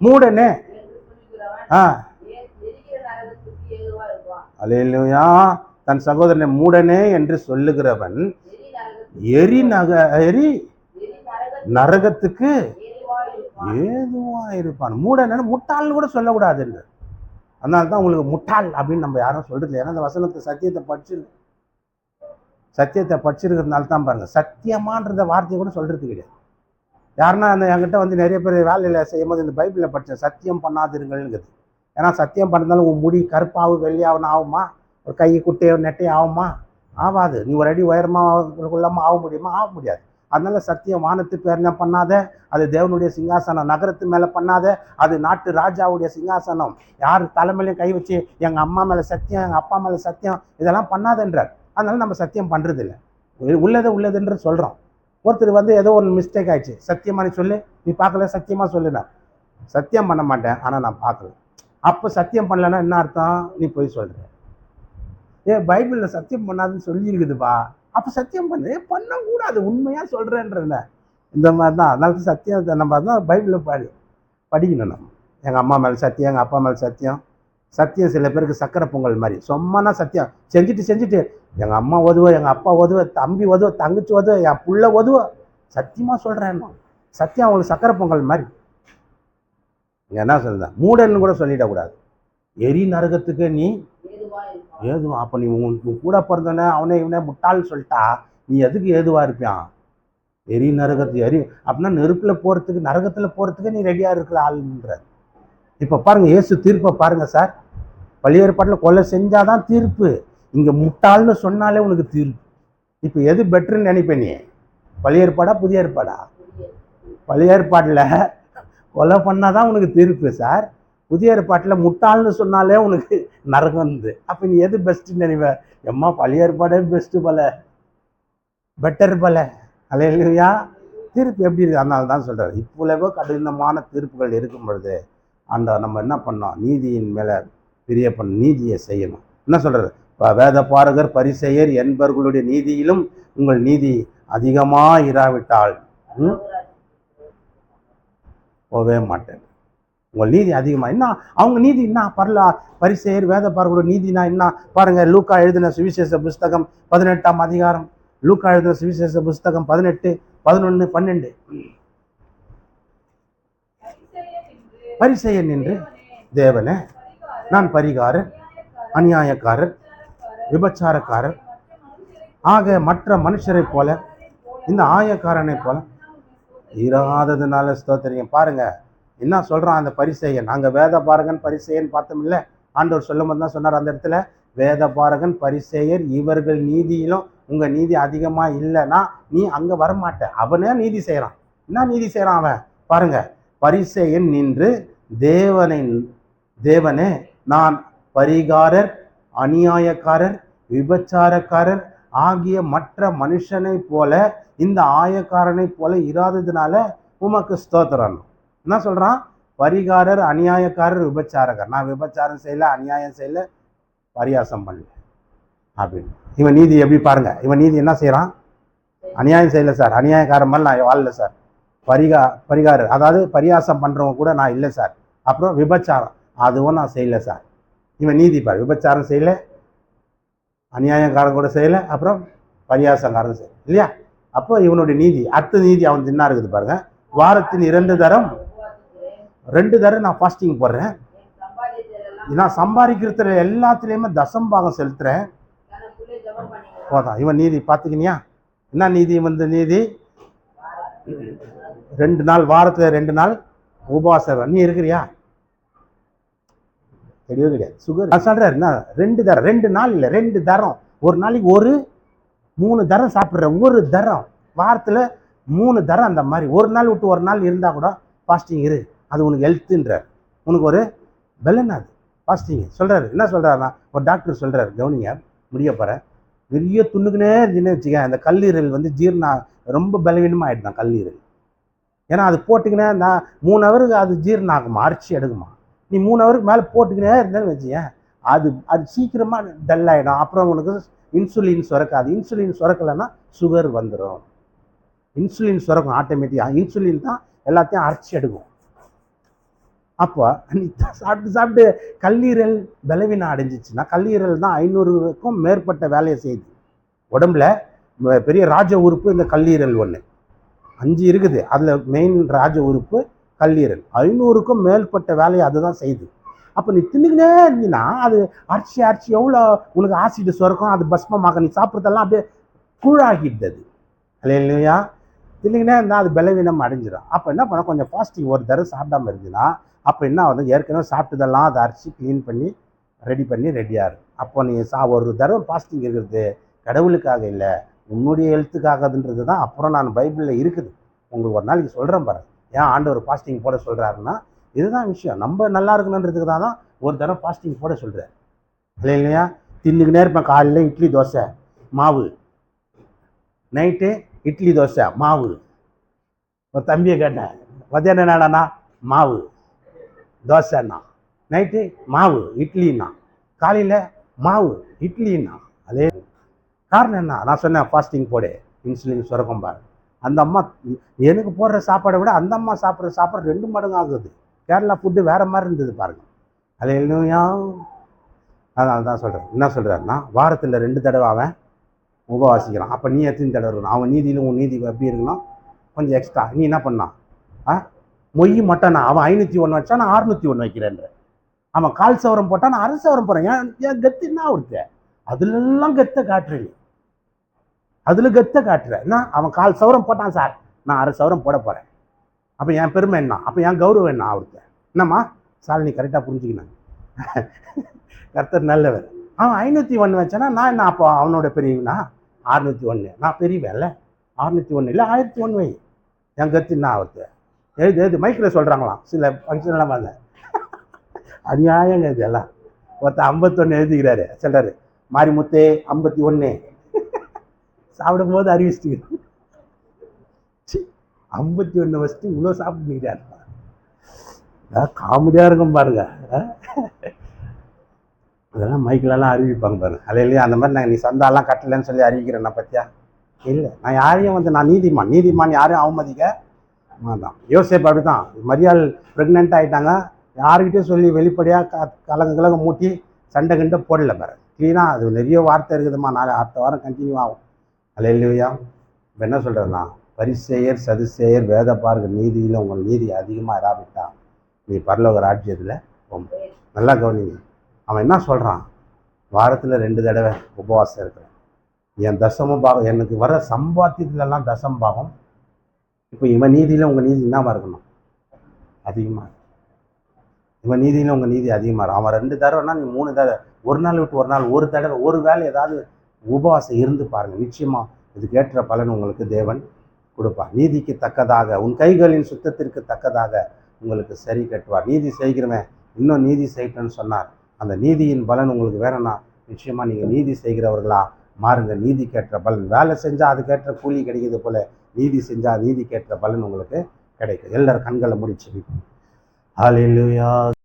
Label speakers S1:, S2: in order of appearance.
S1: மூடனே?
S2: என்று
S1: ஆ தன் சகோதரனை மூடனே என்று சொல்லுகிறவன்
S2: எரி
S1: நக எரி
S2: நரகத்துக்கு ஏதுவா இருப்பான்.
S1: மூடன முட்டாள்னு கூட சொல்லக்கூடாது என்று. அதனால தான் உங்களுக்கு முட்டாள் அப்படின்னு நம்ம யாரும் சொல்றது இல்லை. ஏன்னா அந்த வசனத்தை சத்தியத்தை படிச்சிரு சத்தியத்தை படிச்சிருக்கிறதுனால தான் பாருங்க. சத்தியமான்றத வார்த்தையை கூட சொல்றது கிடையாது. யாருன்னா அந்த என்கிட்ட வந்து நிறைய பேர் வேலையில் செய்யும் போது இந்த பைபிளில் படித்தேன் சத்தியம் பண்ணாதிருங்கள்ங்கிறது. ஏன்னா சத்தியம் பண்ணதாலும் உன் முடி கருப்பாவு வெள்ளையாவும் ஆகுமா? ஒரு கை குட்டையோ நெட்டையோ ஆகுமா? ஆகாது நீ ஒரு அடி உயரமாக இல்லாமல் ஆக முடியுமா? ஆக முடியாது. அதனால சத்தியம் வானத்து பேரில் பண்ணாத? அது தேவனுடைய சிங்காசனம். நகரத்து மேலே பண்ணாத? அது நாட்டு ராஜாவுடைய சிங்காசனம். யார் தலைமையிலையும் கை வச்சு எங்கள் அம்மா மேலே சத்தியம் எங்கள் அப்பா மேலே சத்தியம் இதெல்லாம் பண்ணாதன்றார். அதனால நம்ம சத்தியம் பண்ணுறதில்ல உள்ளதை உள்ளதுன்ற சொல்கிறோம் ஒருத்தர் வந்து ஏதோ ஒரு மிஸ்டேக் ஆயிடுச்சு. சத்தியமா நீ சொல்லு. நீ பார்க்கல சத்தியமா சொல்லுனா சத்தியம் பண்ண மாட்டேன் ஆனால் நான் பார்க்கல. அப்போ சத்தியம் பண்ணலன்னா என்ன அர்த்தம்? நீ போய் சொல்கிற ஏ பைபிளில் சத்தியம் பண்ணாதுன்னு சொல்லியிருக்குதுப்பா அப்போ சத்தியம் பண்ணு. ஏ, பண்ணக்கூடாது. உண்மையாக சொல்கிறேன்றன இந்த மாதிரி தான் அதனால சத்தியம் சத்தியத்தை நம்ம தான் பைபிளில் படி படிக்கணும் நம்ம. எங்கள் அம்மா மேலே சத்தியம் எங்கள் அப்பா மேலே சத்தியம். சத்தியம் சில பேருக்கு சக்கரை பொங்கல் மாதிரி. சொம்மனா சத்தியம். செஞ்சுட்டு செஞ்சுட்டு எங்கள் அம்மா உதவ எங்கள் அப்பா உதவ தம்பி உதவ தங்கச்சி உதவ என் புள்ள உதவ சத்தியமாக சொல்கிறேன் சத்தியம் அவங்களுக்கு சக்கரை பொங்கல் மாதிரி. இங்கே என்ன சொல்லுதான் மூடன்னு கூட சொல்லிடக்கூடாது எரி நரகத்துக்கு நீ
S2: ஏதுவா
S1: அப்போ நீ உன் கூட பிறந்தவனே அவனே இவனே முட்டாள்னு சொல்லிட்டா நீ எதுக்கு ஏதுவாக இருப்பியான் எரி நரகத்து எரி அப்படின்னா நெருப்பில் போகிறதுக்கு நரகத்தில் போகிறதுக்கு நீ ரெடியாக இருக்கிற ஆளுன்ற இப்போ பாருங்கள் இயேசு தீர்ப்பை பாருங்கள் சார். பழைய ஏற்பாட்டில் கொலை செஞ்சாதான் தீர்ப்பு. இங்கே முட்டாள்னு சொன்னாலே உனக்கு தீர்ப்பு இப்போ எது பெட்டர்னு நினைப்பே நீ? பழைய ஏற்பாடா புதிய ஏற்பாடா? பழைய ஏற்பாட்டில் கொலை பண்ணாதான் உனக்கு தீர்ப்பு சார். புதிய ஏற்பாட்டில் முட்டாள்னு சொன்னாலே உனக்கு நரகம் வந்து அப்போ நீ எது பெஸ்ட்டுன்னு நினைவ? எம்மா பழைய ஏற்பாடே பெஸ்ட்டு போல. பெட்டர் போல. அலையிலையா? தீர்ப்பு எப்படி இருக்குது அதனால தான் சொல்கிறார் இவ்வளவோ கடினமான தீர்ப்புகள் இருக்கும் பொழுது அந்த நம்ம என்ன பண்ணோம்? நீதியின் மேலே பிரிய பண்ண நீதியை செய்யணும். என்ன சொல்கிறது வேத பாரகர் பரிசெயர் என்பவர்களுடைய நீதியிலும் உங்கள் நீதி அதிகமாக இராவிட்டால் ம், மாட்டேன். உங்கள் நீதி அதிகமாக என்ன? அவங்க நீதி என்ன? பரலா பரிசெயர் வேத பாரகரோட நீதினா என்ன? பாருங்க லூக்கா எழுதின சுவிசேஷ புஸ்தகம் பதினெட்டாம் அதிகாரம். லூக்கா எழுதின சுவிசேஷ புஸ்தகம் பதினெட்டு பதினொன்று பன்னெண்டு. பரிசெயர் நின்று தேவனே நான் பரிகாரர் அநியாயக்காரர் விபச்சாரக்காரர். ஆக மற்ற மனுஷரைப் போல இந்த ஆயக்காரனைப் போல இராததுனால ஸ்தோத்திரியம். பாருங்க என்ன சொல்றான் அந்த பரிசெயன்? நாங்க வேத பாரகன் பரிசெயன் பார்த்தோம் இல்ல? ஆண்டவர் சொல்லும் போது தான் சொன்னார் அந்த இடத்துல வேத பாரகன் பரிசெயர் இவர்கள் நீதியிலும் உங்க நீதி அதிகமா இல்லைன்னா நீ அங்க வரமாட்ட. அவனே நீதி செய்கிறான் என்ன நீதி செய்கிறான் அவன்? பாருங்க பரிசெயன் நின்று தேவனை தேவனே நான் பரிகாரர் அநியாயக்காரர் விபச்சாரக்காரர் ஆகிய மற்ற மனுஷனைப் போல இந்த ஆயக்காரனைப் போல இராததுனால உமக்கு ஸ்தோத்திரம். என்ன சொல்றான்? பரிகாரர் அநியாயக்காரர் விபச்சாரக்காரர். நான் விபச்சாரம் செய்யல அநியாயம் செய்யல பரியாசம் பண்ணல. அப்படின்னு. இவன் நீதி எப்படி பாருங்க? இவன் நீதி என்ன செய்கிறான் அநியாயம் செய்யல சார். அநியாயக்காரன் மாதிரி நான் வாழல சார். பரிகா பரிகாரர். அதாவது பரியாசம் பண்றவங்க கூட நான் இல்லை சார். அப்புறம் விபச்சாரம். அதுவும் நான் செய்யல சார். இவன் நீதி பாரு விபச்சாரம் செய்யலை அநியாயக்காரன் கூட செய்யலை அப்புறம் பரியாசக்காரன் செய்யல இல்லையா? அப்போ இவனுடைய நீதி அடுத்த நீதி அவன் தின்னா இருக்குது பாருங்க. வாரத்தின் இரண்டு தரம் ரெண்டு தரம் நான் ஃபாஸ்டிங் போடுறேன். நான் சம்பாதிக்கிறதுல எல்லாத்துலேயுமே தசம்பாகம் செலுத்துறேன். போதான் இவன் நீதி பார்த்துக்கினியா? என்ன நீதி வந்து நீதி? ரெண்டு நாள் வாரத்தில் ரெண்டு நாள் உபவாசம். நீ இருக்கிறியா? தெரியவே கிடையாது. சுகர் நான் என்ன ரெண்டு தரம் ரெண்டு நாள் இல்லை ரெண்டு தரம். ஒரு நாளைக்கு ஒரு மூணு தரம் சாப்பிட்றேன் ஒரு தரம். வாரத்தில் மூணு தரம் அந்த மாதிரி. ஒரு நாள் விட்டு ஒரு நாள் இருந்தால் கூட ஃபாஸ்டிங் இரு. அது உனக்கு ஹெல்த்துன்ற உனக்கு ஒரு பலன் அது. ஃபாஸ்டிங் சொல்கிறாரு என்ன சொல்கிறாருன்னா ஒரு டாக்டர் சொல்கிறாரு கவனிங்க முடிய போகிறேன் பெரிய துண்ணுக்குனே இருந்துன்னு வச்சுக்க அந்த கல்லீரல் வந்து ஜீரணா ரொம்ப பலவீனமாக ஆகிடுதான் கல்லீரல். ஏன்னா அது போட்டிங்கன்னா நான் மூணு ஹவருக்கு அது ஜீரணம் ஆகுமா? அரிசி எடுக்குமா? நீ மூணு ஹவருக்கு மேலே போட்டுக்கினே இருந்தேன்னு வச்சுக்கேன் அது அது சீக்கிரமாக டல் ஆகிடும் அப்புறம் உனக்கு இன்சுலின் சுரக்காது. இன்சுலின் சுரக்கலைன்னா சுகர் வந்துடும் இன்சுலின் சுரக்கும் ஆட்டோமேட்டிக்காக இன்சுலின் தான் எல்லாத்தையும் அரைச்சி எடுக்கும். அப்போ நீ சாப்பிட்டு சாப்பிட்டு கல்லீரல் பலவீனம் அடைஞ்சிச்சுன்னா கல்லீரல் தான் ஐநூறுக்கும் மேற்பட்ட வேலையை செய்யுது. உடம்புல பெரிய ராஜ உறுப்பு இந்த கல்லீரல் ஒன்று அஞ்சு இருக்குது. அதில் மெயின் ராஜ உறுப்பு கல்லீரல். ஐநூறுக்கும் மேற்பட்ட வேலையை அதுதான் செய்யுது அப்போ நீ தின்னுக்கினே இருந்தீங்கன்னா அது அரிசி அரிசி எவ்வளோ உனக்கு ஆசிட் சுரக்கும் அது பஸ்மமாக நீ சாப்பிட்றதெல்லாம் அப்படியே கூழாகிடுது அது இல்லையா? தின்னுக்கினே இருந்தால் அது பலவீனம் அடைஞ்சிடும் அப்போ என்ன பண்ண கொஞ்சம் ஃபாஸ்டிங் ஒரு தடவை சாப்பிடாம இருந்துச்சுன்னா அப்போ என்ன ஆகுது? ஏற்கனவே சாப்பிட்டதெல்லாம் அதை அரிசி க்ளீன் பண்ணி ரெடி பண்ணி ரெடியாக இருக்கும் அப்போ நீ சா ஒரு தடவை ஃபாஸ்டிங் இருக்கிறது கடவுளுக்காக இல்லை உன்னுடைய ஹெல்த்துக்காகதுன்றது தான் அப்புறம் நான் பைபிளில் இருக்குது. உங்களுக்கு ஒரு நாளைக்கு சொல்கிறேன் பாருங்கள் ஏன் ஆண்டவர் ஃபாஸ்டிங் போட சொல்கிறாருன்னா இதுதான் விஷயம். நம்ம நல்லா இருக்கணுன்றதுக்கு தான் தான் ஒரு தடவை ஃபாஸ்டிங் போட சொல்கிறார் இல்லை இல்லையா? தின்னுக்கினே இருப்பேன் காலையில் இட்லி தோசை மாவு. நைட்டு இட்லி தோசை மாவு. ஒரு தம்பியை கேட்டேன் மத்தியானம் என்னடாண்ணா? மாவு. தோசைண்ணா. நைட்டு மாவு இட்லின்னா காலையில் மாவு இட்லின்னா அதே. காரணம் என்ன? நான் சொன்னேன் ஃபாஸ்டிங் போடு. இன்சுலின் சுரக்கும் பாரு அந்த அம்மா எனக்கு போடுற சாப்பாடை விட அந்த அம்மா சாப்பிட்ற சாப்பாடு ரெண்டு மடங்கு ஆகுது. கேரளா ஃபுட்டு வேற மாதிரி இருந்தது பாருங்க. அது இல்லையா அதனால தான் சொல்கிறேன் என்ன சொல்கிறாருன்னா வாரத்தில் ரெண்டு தடவை அவன் உபவாசிக்கிறான் அப்போ நீ எத்தனை தடவை இருக்கணும்? அவன் நீதியிலும் உன் நீதி எப்படி இருக்கணும்? கொஞ்சம் எக்ஸ்ட்ரா நீ என்ன பண்ணான் ஆ? மொய் மட்டனா? அவன் ஐநூற்றி ஒன்று வச்சா நான் அறுநூற்றி ஒன்று வைக்கிறேன்ற. அவன் கால் சவரம் போட்டால் நான் அரை சவரம் போகிறேன் ஏன் ஏன் கத்து என்ன அவருக்கு அதுலெல்லாம் கெத்தை காட்டுறீங்க. அதில் கெத்தை காட்டுறேன் என்ன? அவன் கால் சவரம் போட்டான் சார். நான் அரை சவரம் போட போகிறேன் அப்போ என் பெருமை என்ன? அப்போ என் கௌரவம் என்ன அவருக்கு? என்னம்மா? சார் நீ கரெக்டாக புரிஞ்சுக்கணும். கர்த்தர் நல்லவர். அவன் ஐநூற்றி ஒன்று வச்சானா நான் என்ன அப்போ அவனோட பெரியவனா? அறுநூற்றி ஒன்று நான் பெரியவன் இல்லை அறுநூற்றி ஒன்று இல்லை ஆயிரத்தி ஒன்று வை. என் கத்து என்ன அவருக்கு? எழுது எழுது. மைக்கில் சொல்கிறாங்களாம் சில ஃபங்க்ஷன்லாம் வந்தேன் அநியாயங்க இது எல்லாம் ஒருத்தர் ஐம்பத்தொன்று எழுதிக்கிறாரு. சொல்கிறாரு மாரிமுத்தே ஐம்பத்தி ஒன்று சாப்பிடும் போது அறிவிச்சிட்டு ஐம்பத்தி ஒன்று வச்சுட்டு இவ்வளோ சாப்பிட்டுக்கிறாரு காமெடியாக இருக்கும் பாருங்க. அதெல்லாம் மைக்கிலலாம் அறிவிப்பாங்க பாருங்க. அதில் இல்லையா அந்த மாதிரி நாங்கள் நீ சந்தாலாம் கட்டலைன்னு சொல்லி அறிவிக்கிறேன் நான் பத்தியா? இல்லை நான் யாரையும் வந்து நான் நீதிமான். நீதிமான் யாரையும் அவமதிக்க மாட்டான். யோசிப்பு அப்படி தான் மரியாள் ப்ரெக்னென்ட் ஆகிட்டாங்க யாருக்கிட்டையும் சொல்லி வெளிப்படையாக க கலங்க கலங்க மூட்டி சண்டை கிண்டை போடல பாரு க்ளீனாக அது நிறைய வார்த்தை இருக்குதுமா நாளை அடுத்த வாரம் கண்டினியூ ஆகும். அல்ல இப்போ என்ன சொல்கிறேன்னா பரிசெயர் சதுசேயர் வேத பார்க்க நீதியில் உங்கள் நீதி அதிகமாக இராவிட்டா நீ பரலோக ராஜ்யத்தில் போகும் நல்லா கவனிங்க. அவன் என்ன சொல்கிறான் வாரத்தில் ரெண்டு தடவை உபவாசம் இருக்கிறேன். என் தசம பாகம் எனக்கு வர சம்பாத்தியத்துலலாம் தசம் பாகம். இப்போ இவன் நீதியில் உங்கள் நீதி என்னவாக இருக்கணும்? அதிகமாக இவன் நீதியில் உங்கள் நீதி அதிகமாக இருக்கும் அவன் ரெண்டு தடவைனா நீ மூணு தடவை ஒரு நாள் விட்டு ஒரு நாள் ஒரு தடவை ஒரு வேளை ஏதாவது உபவாசம் இருந்து பாருங்கள் நிச்சயமாக இதுக்கேற்ற பலன் உங்களுக்கு தேவன் கொடுப்பார். நீதிக்கு தக்கதாக உன் கைகளின் சுத்தத்திற்கு தக்கதாக உங்களுக்கு சரி கட்டுவார். நீதி செய்கிறவன் இன்னும் நீதி செய்யட்டும்னு சொன்னார். அந்த நீதியின் பலன் உங்களுக்கு வேணும்னா நிச்சயமாக நீங்கள் நீதி செய்கிறவர்களா மாறுங்க. நீதிக்கேற்ற பலன். வேலை செஞ்சால் அதுக்கேற்ற கூலி கிடைக்கிறது போல நீதி செஞ்சால் நீதிக்கேற்ற பலன் உங்களுக்கு கிடைக்கும். எல்லாரும் கண்களை முடிச்சு ஹalleluya